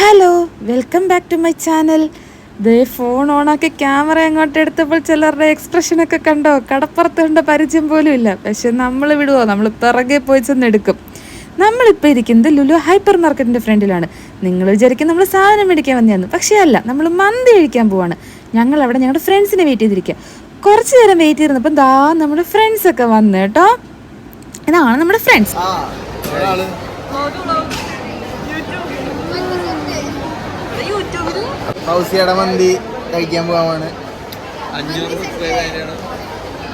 Hello welcome back to my channel they phone ഓണാക്കി camera അങ്ങോട്ട് എടുത്തപ്പോൾ ചിലരുടെ എക്സ്പ്രഷനൊക്കെ കണ്ടോ? കടപ്പുറത്ത് കണ്ട പരിചയം പോലും ഇല്ല. പക്ഷെ നമ്മൾ വിടുവോ? നമ്മൾ പിറകെ പോയി ചെന്ന് എടുക്കും. നമ്മളിപ്പോൾ ഇരിക്കുന്നത് ലുലു ഹൈപ്പർ മാർക്കറ്റിന്റെ ഫ്രണ്ടിലാണ് നിങ്ങൾ വിചാരിക്കും നമ്മൾ സാധനം മേടിക്കാൻ വന്നതാണ് പക്ഷേ അല്ല നമ്മൾ മന്തി കഴിക്കാൻ പോവാണ്. ഞങ്ങൾ അവിടെ ഞങ്ങളുടെ ഫ്രണ്ട്സിനെ വെയിറ്റ് ചെയ്തിരിക്കുക കുറച്ച് നേരം വെയിറ്റ് ചെയ്തപ്പോൾ ദാ നമ്മുടെ ഫ്രണ്ട്സ് ഒക്കെ വന്നു കേട്ടോ. ഇതാണ് നമ്മുടെ ഫ്രണ്ട്സ് ഫൗസിയുടെ മന്തി കഴിക്കാൻ പോവാണ്. അഞ്ഞൂറ് സബ്സ്ക്രൈബ്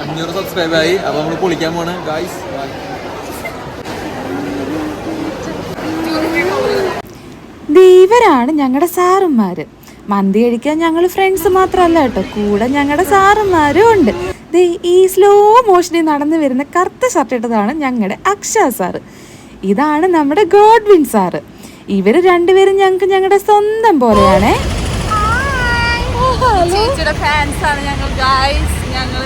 അഞ്ഞൂറ് സബ്സ്ക്രൈബ് ആയി. അപ്പൊ നമ്മൾ പൊളിക്കാൻ പോണ് ഗായ്സ് ഇവരാണ് ഞങ്ങളുടെ സാറുമാര് മന്തി കഴിക്കാൻ ഞങ്ങൾ ഫ്രണ്ട്സ് മാത്രമല്ല കേട്ടോ. കൂടെ ഞങ്ങളുടെ സാറുമാരും ഉണ്ട്. ദേ ഈ സ്ലോ മോഷനിൽ നടന്നു വരുന്ന കറുത്ത ഷർട്ട് ഇട്ടതാണ് ഞങ്ങളുടെ അക്ഷ സാറ്. ഇതാണ് നമ്മുടെ ഗോഡ്വിൻ സാറ്. ഇവർ രണ്ടുപേരും ഞങ്ങൾക്ക് ഞങ്ങളുടെ സ്വന്തം പോലെയാണ്. ചേച്ചിയുടെ ഫാൻസ് ആണ് ഞങ്ങൾ ഗായ്സ് ഞങ്ങൾ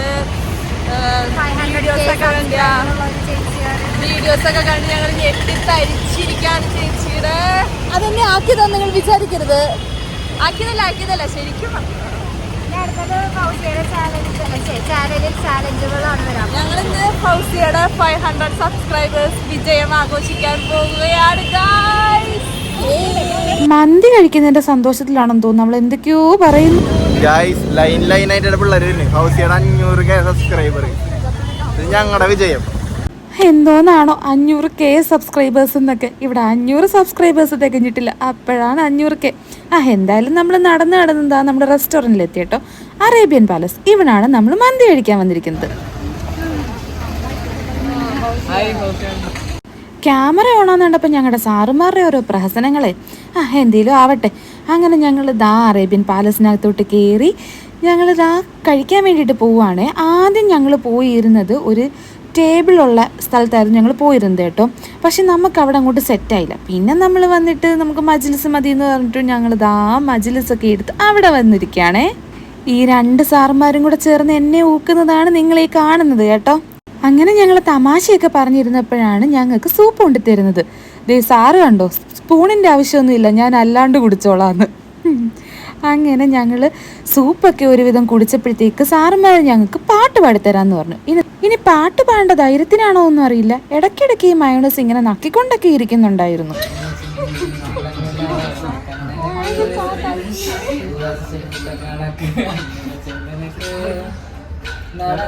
വീഡിയോസ് ഒക്കെ കണ്ട് വീഡിയോസ് ഒക്കെ കണ്ട് ഞങ്ങൾ ഞെട്ടി തരിച്ചിരിക്കാണ് ചേച്ചിയുടെ. അതെന്നെ ആക്കിയതാന്ന് നിങ്ങൾ വിചാരിക്കരുത്. ആക്കിയതല്ല ആക്കിയതല്ല ശരിക്കും ചാനലിൽ ചാലഞ്ചുകളാണ് വരാം ഞങ്ങളിന്ന് ഫൗസിയുടെ ഫൈവ് ഹൺഡ്രഡ് സബ്സ്ക്രൈബേഴ്സ് വിജയം ആഘോഷിക്കാൻ പോവുകയാണ് ഗായ്സ് മന്തി കഴിക്കുന്നതിന്റെ സന്തോഷത്തിലാണെന്ന് തോന്നുന്നു. നമ്മൾ എന്തൊക്കെയോ പറയുന്നു. ഗായ്സ് ലൈൻ ലൈൻ ആയിട്ട് പിള്ളേർ അഞ്ഞൂറ് കെ സബ്സ്ക്രൈബർ ഇത് ഞങ്ങളുടെ വിജയം. എന്തോന്നാണോ അഞ്ഞൂറ് കെ സബ്സ്ക്രൈബേഴ്സ് എന്നൊക്കെ. ഇവിടെ അഞ്ഞൂറ് സബ്സ്ക്രൈബേഴ്സ് തികഞ്ഞിട്ടില്ല. അപ്പോഴാണ് അഞ്ഞൂറ് കെ ആ എന്തായാലും നമ്മൾ നടന്ന് നടന്നതാ നമ്മുടെ റെസ്റ്റോറന്റിൽ എത്തിയിട്ടോ അറേബ്യൻ പാലസ് ഇവിടാണ് നമ്മൾ മന്തി കഴിക്കാൻ വന്നിരിക്കുന്നത്. ക്യാമറ ഓണാന്ന് കണ്ടപ്പോൾ ഞങ്ങളുടെ സാറുമാരുടെ ഓരോ പ്രഹസനങ്ങളെ. ആ എന്തേലും ആവട്ടെ. അങ്ങനെ ഞങ്ങൾ ദാ അറേബ്യൻ പാലസിനകത്തോട്ട് കയറി ഞങ്ങൾ ദാ കഴിക്കാൻ വേണ്ടിയിട്ട് പോവുകയാണ് ആദ്യം ഞങ്ങൾ പോയിരുന്നത് ഒരു ടേബിളുള്ള സ്ഥലത്തായിരുന്നു ഞങ്ങൾ പോയിരുന്നത് കേട്ടോ. പക്ഷെ നമുക്ക് അവിടെ അങ്ങോട്ട് സെറ്റായില്ല പിന്നെ നമ്മൾ വന്നിട്ട് നമുക്ക് മജിലിസ് മതി എന്ന് പറഞ്ഞിട്ട് ഞങ്ങൾ ദാ മജിലിസൊക്കെ എടുത്ത് അവിടെ വന്നിരിക്കുകയാണേ. ഈ രണ്ട് സാറുമാരും കൂടെ ചേർന്ന് എന്നെ ഊക്കുന്നതാണ് നിങ്ങൾ ഈ കാണുന്നത് കേട്ടോ. അങ്ങനെ ഞങ്ങൾ തമാശയൊക്കെ പറഞ്ഞിരുന്നപ്പോഴാണ് ഞങ്ങൾക്ക് സൂപ്പ് കൊണ്ടുതരുന്നത് ദേ സാറ് കണ്ടോ? സ്പൂണിന്റെ ആവശ്യമൊന്നുമില്ല. ഞാൻ അല്ലാണ്ട് കുടിച്ചോളാന്ന്. അങ്ങനെ ഞങ്ങൾ സൂപ്പൊക്കെ ഒരുവിധം കുടിച്ചപ്പോഴത്തേക്ക് സാറുമാർ ഞങ്ങൾക്ക് പാട്ട് പാടിത്തരാന്ന് പറഞ്ഞു. ഇനി ഇനി പാട്ട് പാടേണ്ട ധൈര്യത്തിനാണോ ഒന്നും അറിയില്ല. ഇടയ്ക്കിടയ്ക്ക് ഈ മയോണസ് ഇങ്ങനെ നക്കിക്കൊണ്ടൊക്കെ ഇരിക്കുന്നുണ്ടായിരുന്നു. നട നട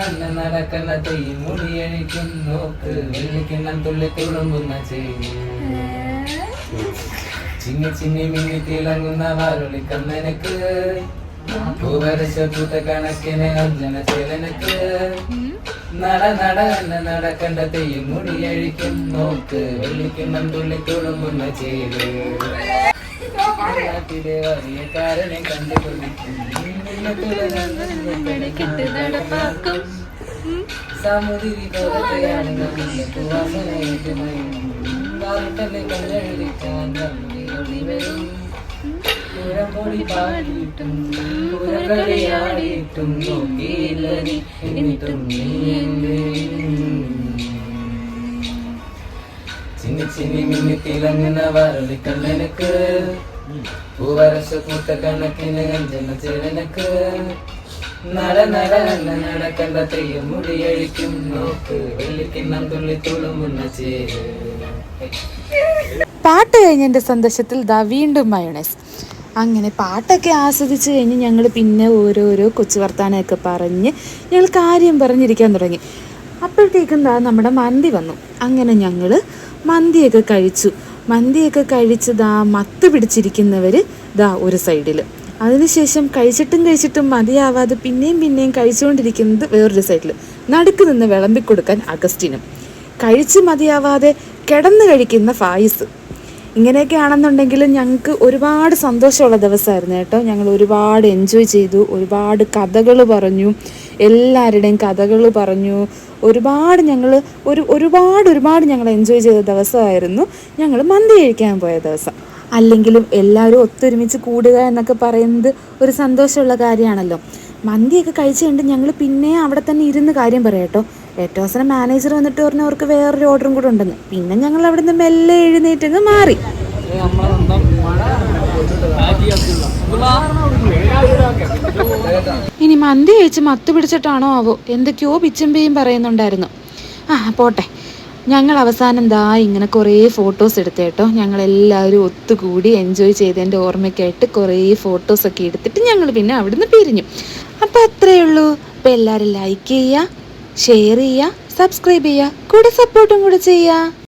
അന്ന നടക്കണ തെയ്യം മുടിയണിക്കും നോക്ക് വെള്ളിക്കിണ്ണം തുള്ളി ചെയ്യും ചിന്നി ചിന്നി മിന്നി തിളങ്ങുന്ന വാരുളി കണ്ണനക്ക് പൂവരശ പൂത്ത കണക്കിന് അർജുന ചേലനക്ക്. നട നട അന്ന നടക്കണ്ട തെയ്യം മുടിയഴിക്കും നോക്ക് വെള്ളിക്കിണ്ണം തുള്ളി തുളുമ്പുന്ന നോക്കിയില്ല നീ എന്നിട്ടും നീ ചിന്നി ചിന്നി മിന്നി തിളങ്ങുന്ന വരളി കണ്ണനക്ക്. പൂവരശ കൂട്ട കണക്കിന് അഞ്ചന ചേലനക്ക് നട നട എന്ന നടക്കണ്ട തെയ്യം മുടിയഴിക്കും. നോക്ക് വെള്ളിക്കിണ്ണം തുള്ളി തുളുമുന്ന ചേര്. പാട്ട് കഴിഞ്ഞതിന്റെ സന്തോഷത്തിൽ ദാ വീണ്ടും മയോണൈസ്. അങ്ങനെ പാട്ടൊക്കെ ആസ്വദിച്ച് കഴിഞ്ഞ് ഞങ്ങൾ പിന്നെ ഓരോരോ കൊച്ചു വർത്താനമൊക്കെ പറഞ്ഞ് ഞങ്ങൾ കാര്യം പറഞ്ഞിരിക്കാൻ തുടങ്ങി. അപ്പോഴത്തേക്കും നമ്മുടെ മന്തി വന്നു. അങ്ങനെ ഞങ്ങൾ മന്തിയൊക്കെ കഴിച്ചു. മന്തിയൊക്കെ കഴിച്ച് ദാ മത്ത് പിടിച്ചിരിക്കുന്നവർ ദാ ഒരു സൈഡിൽ അതിനുശേഷം കഴിച്ചിട്ടും കഴിച്ചിട്ടും മതിയാവാതെ പിന്നെയും പിന്നെയും കഴിച്ചുകൊണ്ടിരിക്കുന്നത് വേറൊരു സൈഡിൽ നടുക്ക് നിന്ന് വിളമ്പി കൊടുക്കാൻ അഗസ്റ്റിനും. കഴിച്ച് മതിയാവാതെ കിടന്ന് കഴിക്കുന്ന ഫായിസ്. ഇങ്ങനെയൊക്കെ ആണെന്നുണ്ടെങ്കിൽ ഞങ്ങൾക്ക് ഒരുപാട് സന്തോഷമുള്ള ദിവസമായിരുന്നു കേട്ടോ. ഞങ്ങൾ ഒരുപാട് എൻജോയ് ചെയ്തു. ഒരുപാട് കഥകൾ പറഞ്ഞു. എല്ലാവരുടെയും കഥകൾ പറഞ്ഞു. ഒരുപാട് ഞങ്ങൾ ഒരു ഒരുപാട് ഒരുപാട് ഞങ്ങൾ എൻജോയ് ചെയ്ത ദിവസമായിരുന്നു. ഞങ്ങൾ മന്തി കഴിക്കാൻ പോയ ദിവസം. അല്ലെങ്കിലും എല്ലാവരും ഒത്തൊരുമിച്ച് കൂടുക എന്നൊക്കെ പറയുന്നത് ഒരു സന്തോഷമുള്ള കാര്യമാണല്ലോ. മന്തിയൊക്കെ കഴിച്ചു കണ്ട് ഞങ്ങൾ പിന്നെ അവിടെ തന്നെ ഇരുന്ന് കാര്യം പറയാം കേട്ടോ. ഏറ്റവും അവസരം മാനേജർ വന്നിട്ട് പറഞ്ഞ അവർക്ക് വേറൊരു ഓർഡറും കൂടെ ഉണ്ടെന്ന്. പിന്നെ ഞങ്ങൾ അവിടെ നിന്ന് മെല്ലെ എഴുന്നേറ്റങ്ങ് മാറി. ഇനി മന്തി കഴിച്ച് മത്ത് പിടിച്ചിട്ടാണോ ആവോ? എന്തൊക്കെയോ പിച്ചമ്പയും പറയുന്നുണ്ടായിരുന്നു. ആ പോട്ടെ. ഞങ്ങൾ അവസാനം ദാ ഇങ്ങനെ കുറേ ഫോട്ടോസ് എടുത്തേട്ടോ ഞങ്ങൾ എല്ലാവരും ഒത്തുകൂടി എൻജോയ് ചെയ്തതിന്റെ ഓർമ്മയ്ക്കായിട്ട് കുറേ ഫോട്ടോസൊക്കെ എടുത്തിട്ട് ഞങ്ങൾ പിന്നെ അവിടുന്ന് പിരിഞ്ഞു. അപ്പോൾ അത്രയേ ഉള്ളൂ. അപ്പോൾ എല്ലാവരും ലൈക്ക് ചെയ്യുക ഷെയർ ചെയ്യുക സബ്സ്ക്രൈബ് ചെയ്യുക കൂടെ സപ്പോർട്ടും കൂടെ ചെയ്യുക.